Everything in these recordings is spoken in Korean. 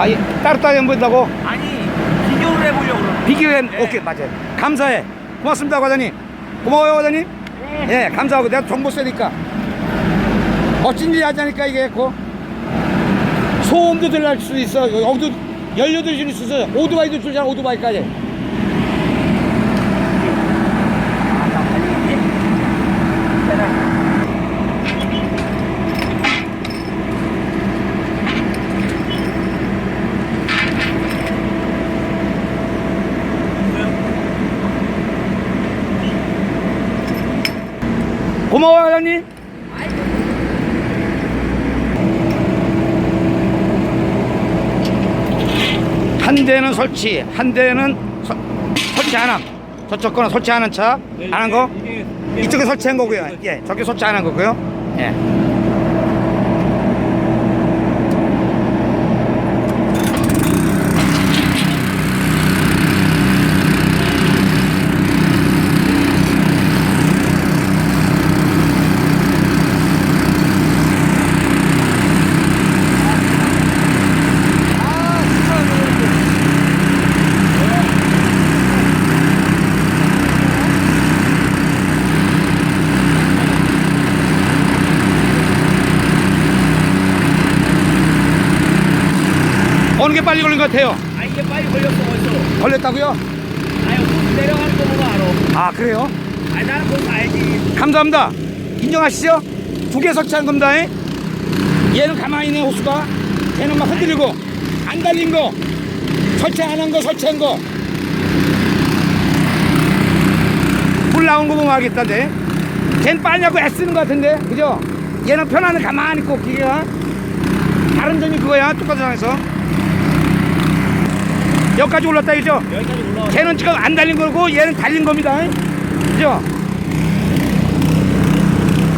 아, 예. 따로따로 연보인다고? 아니 비교를 해보려고 그러는 비교해. 네. 오케이, 맞아요. 감사해. 고맙습니다, 과장님. 고마워요, 과장님. 예, 감사하고 내가 정보 쓰니까. 멋진 일 하자니까 이게 고 소음도 들날 수도 있어. 여기도 연료도 줄수 있어. 오토바이도 줄잖아, 오토바이까지. 고마워요, 과장님. 한 대는 설치, 한 대는 서- 설치 안 함. 저쪽 거는 설치 안한 차, 안 한 거. 이쪽에 설치한 거고요. 예, 저기 설치 안 한 거고요. 예. 어느 게 빨리 걸린 것 같아요? 아 이게 빨리 걸렸어 벌써 걸렸다고요? 아니 훅 내려가는 거 보고 알아 아, 그래요? 아니 나는 그거 알지 감사합니다. 인정하시죠? 두 개 설치한 겁니다. 잉? 얘는 가만히 있네, 호수가. 얘는 막 흔들리고, 안 달린 거, 설치 안 한 거, 설치한 거. 물 나온 거 보면 알겠다는데. 걘 빨냐고 애쓰는 것 같은데, 그죠? 얘는 편안해, 가만히 있고, 기계가. 다른 점이 그거야, 똑같은 상황에서. 여기까지 올랐다, 그죠? 여기까지 올라와 걔는 지금 안 달린 거고, 얘는 달린 겁니다. 잉? 그죠?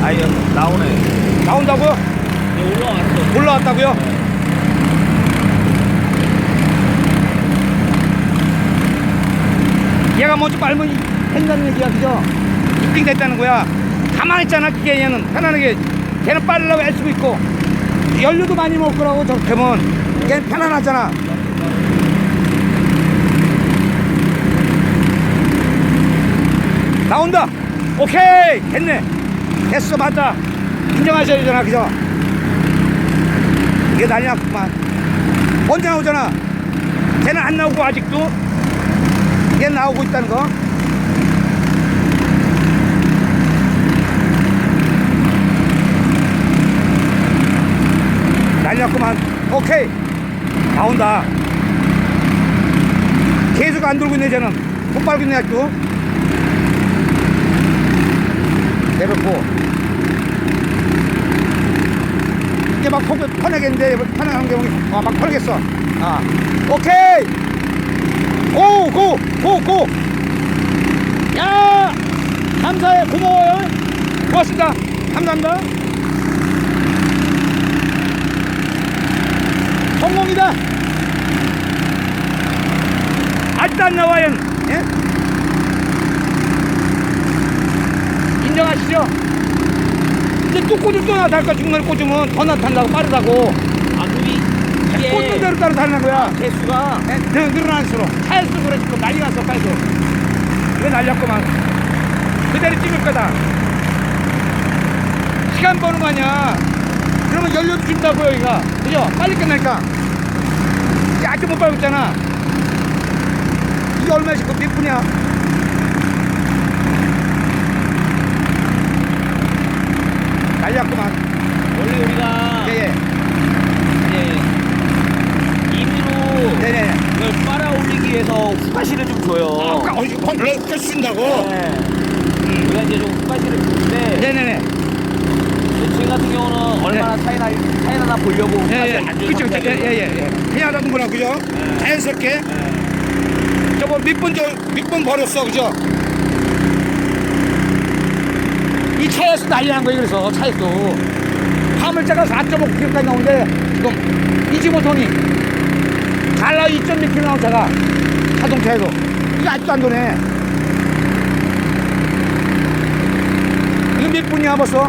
아니 나오네 나온다고요? 이제 올라왔어 올라왔다고요? 얘가 먼저 빨면 된다는 얘기야, 그죠? 입빙 됐다는 거야. 가만히 있잖아, 그게 얘는. 편안하게. 걔는 빨리라고 애쓰고 있고. 연료도 많이 먹을 거라고, 저렇게 하면. 걔는 편안하잖아. 나온다! 오케이! 됐네! 됐어, 맞다! 인정하셔야 되잖아, 그죠? 이게 난리 났구만. 언제 나오잖아. 걔는 안 나오고 아직도. 얘 나오고 있다는 거. 난리 났구만. 오케이. 나온다. 계속 안 돌고 있네, 쟤는. 못 밟고 있네, 아직도. 내뱉고. 이제 막 편- 편하겠는데 편안한 게 어, 막 편하겠어. 아, 오케이. 고, 고, 고, 고. 야, 감사해, 고마워요. 고맙습니다. 감사합니다. 성공이다. 아직도 안 나와요. 예? 인정하시죠? 이제 또 꽂을 또 나달까 중간에 꽂으면 더 나타난다고 빠르다고. 아 그게 꽂는 이게 대로 따라 다는 거야. 개수가? 예, 늘- 늘어날수록. 차일수록 그래 지금 난리 났어 빨리. 이거 날렸구만. 그대로 찍을 거다. 시간 버는 거 아니야. 그러면 연료도 준다고 여기가. 그죠? 빨리 끝날까? 아직 못 밟고 있잖아. 이게 얼마씩 몇 분이야 날렸구만 원래 우리가 예예 이제 임의로 네네 이걸 빨아 올리기 위해서 후가시를 좀 줘요 아까 어디 펑 준다고 네. 우리가 이제 좀 후가시를 주는데 네네네 지금 같은 차이나 차이나 보려고 예, 예. 그쵸, 그쵸. 예. 예, 예. 그냥 하던 거라, 그죠? 네. 자연스럽게. 네. 저거 몇번 저, 몇번 버렸어, 그죠? 이 차에서 난리 난 거예요, 그래서, 차에서. 화물차가 4.5km까지 나오는데, 지금, 25톤이. 잘 나와 2.6km 나온 차가. 자동차에도. 이게 아직도 안 도네. 이거 몇 분이야, 벌써?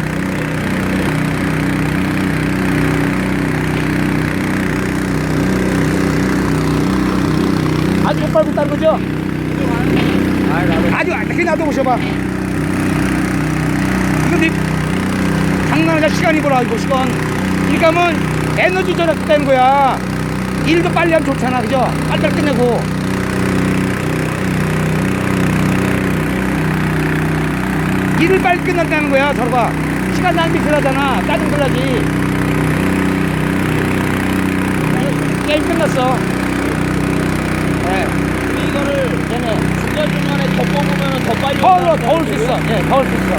된다는 거죠? 아 나도 아주 그냥 놔둬보셔봐. 이거 네 장난하냐 시간이 벌어 이거 시간. 뭐 에너지 절약되는 거야. 일도 빨리 하면 좋잖아, 그죠? 빨리 끝내고. 일을 빨리 끝낸다는 거야, 저러 봐. 시간 낭비 들하잖아. 짜증 들라지. 게임 끝났어. 네. 우리 이거를 네네. 중간 중간에 더 빨리 더, 온다는 더올 수. 있어. 예, 더올수 있어.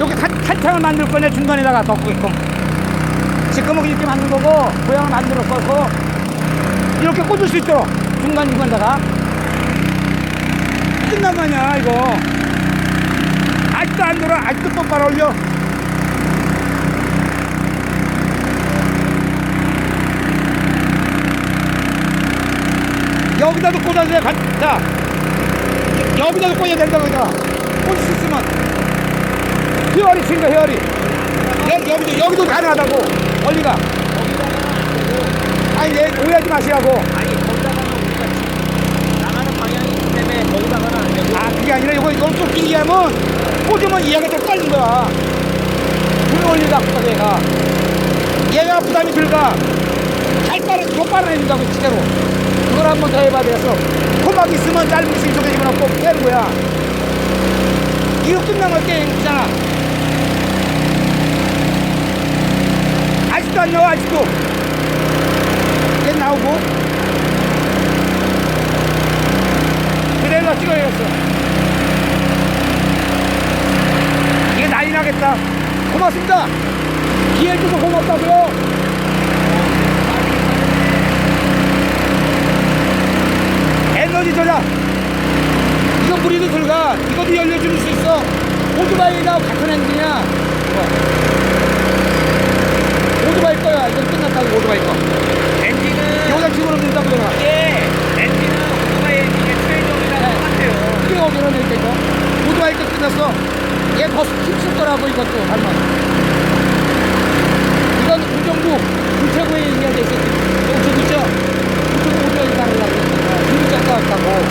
여기 탄, 탄창을 만들 거냐, 중간에다가 넣고있고 지금은 이렇게 만든 거고, 모양을 만들어서 이렇게 꽂을 수 있도록 중간중간에다가. 끝난 거 아니야, 이거. 아직도 안 돌아, 아직도 똑바로 올려. 여기다도 꽂아야 돼. 가- 자, 여기다도 꽂아야 된다고 여기다 꽂을 수 있으면. 헤어리 친거 헤어리. 여, 여기도 여기도 가능하다고 원리가. 아니 얘 오해하지 마시라고. 아니 거기다가는 우리가 지금 나가는 방향이 있기 때문에 거기다가는 안 되고. 아 그게 아니라 이거 이거 또 길게 하면 꽂으면 이해가 좀 빨린 거야. 불 원리가 아프다 얘가. 얘가 부담이 들까? 잘 빨아 더 빨아내준다고 진짜로 그걸 한 번 더 해봐야 되겠어 토막 있으면 짧은 수 이쪽에 집어넣고 빼는 거야. 이거 거 게임이잖아. 아직도 안 나와 아직도. 얘 나오고. 그대로 찍어야겠어. 이게 난리 나겠다. 고맙습니다. 기회 주셔서 고맙다고요 에너지 저장 이거 무리도 들어가. 이것도 열려줄 수 있어. 오토바이가 같은 엔진이야 이거. 오토바이 거야 이거 끝났다고 오토바이 거 엔진은 여기다 집어넣는다고 내가 이게 엔진은 오토바이 엔진의 최종이랑 네. 똑같아요 그게 어디로 낼게 이거 오토바이 거 끝났어 얘더 힘쓸 거라고 이것도 할만 이건 우정부 우체국에 얘기하게 있어 우체국 있죠 우체국 오토바이 가느라고 힘이 짤것 같다고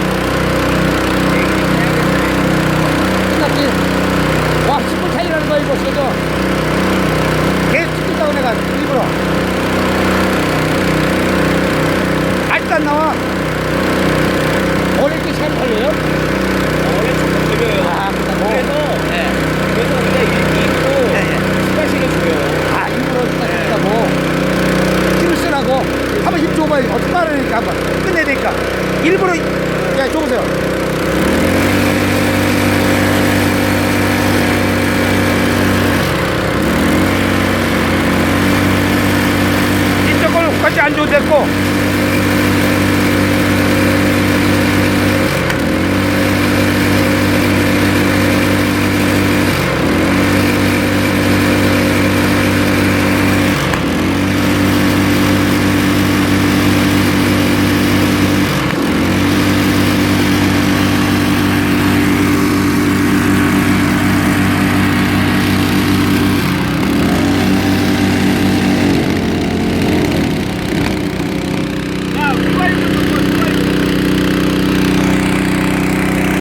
끝났지 와 10분 차이라는 거야 이거 저거 계속 찍겠다고 내가 일부러 아직도 안 나와 원래 이렇게 잘 걸려요? 원래 조금 느려요 아, 그렇다고? 그래서 네. 그래서 우리가 일기로 예, 예. 시간씩을 줘요 아, 일부러 끝났다고. 힘을 쓰라고. 한번 힘 줘봐. 어떻게 말하니까 한번. 끝내야 되니까. 일부러, 야, 줘보세요. 이쪽 걸 같이 안 줘도 됐고,